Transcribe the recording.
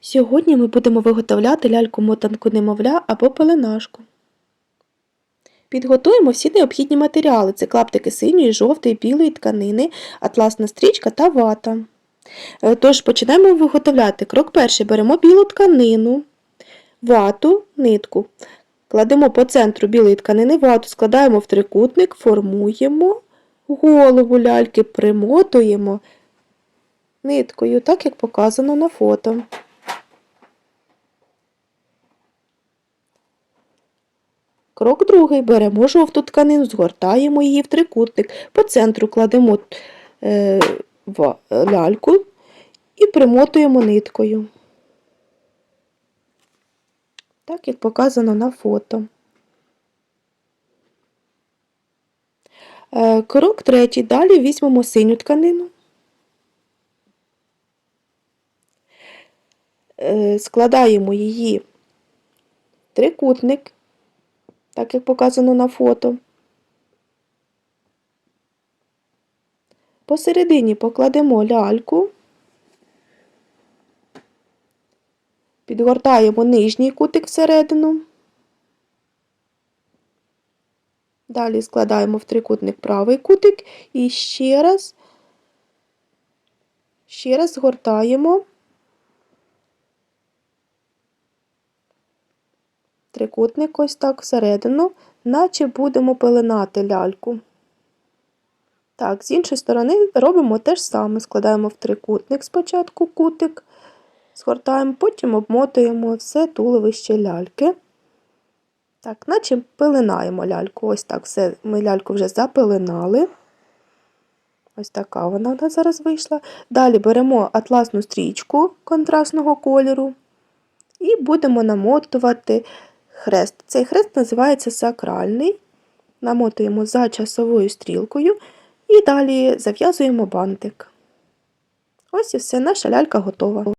Сьогодні ми будемо виготовляти ляльку-мотанку немовля або пеленашку. Підготуємо всі необхідні матеріали. Це клаптики синьої, жовтої, білої тканини, атласна стрічка та вата. Е, Тож починаємо виготовляти. Крок перший. Беремо білу тканину, вату, нитку. Кладемо по центру білої тканини вату, складаємо в трикутник, формуємо голову ляльки, примотуємо ниткою, так як показано на фото. Крок другий. Беремо жовту тканину, згортаємо її в трикутник, по центру кладемо е, ляльку і примотуємо ниткою. Так, як показано на фото. Е, Крок третій. Далі візьмемо синю тканину. Е, Складаємо її в трикутник, так як показано на фото. Посередині покладемо ляльку, підгортаємо нижній кутик всередину. Далі складаємо в трикутник правий кутик і ще раз, ще раз згортаємо трикутник ось так всередину, наче будемо пеленати ляльку. Так, з іншої сторони робимо те ж саме. Складаємо в трикутник спочатку кутик, згортаємо, потім обмотуємо все туловище ляльки. Так, наче пеленаємо ляльку. Ось так все. Ми ляльку вже запеленали. Ось така вона у зараз вийшла. Далі беремо атласну стрічку контрастного кольору і будемо намотувати хрест. Цей хрест називається сакральний. Намотуємо за часовою стрілкою і далі зав'язуємо бантик. Ось і все, наша лялька готова.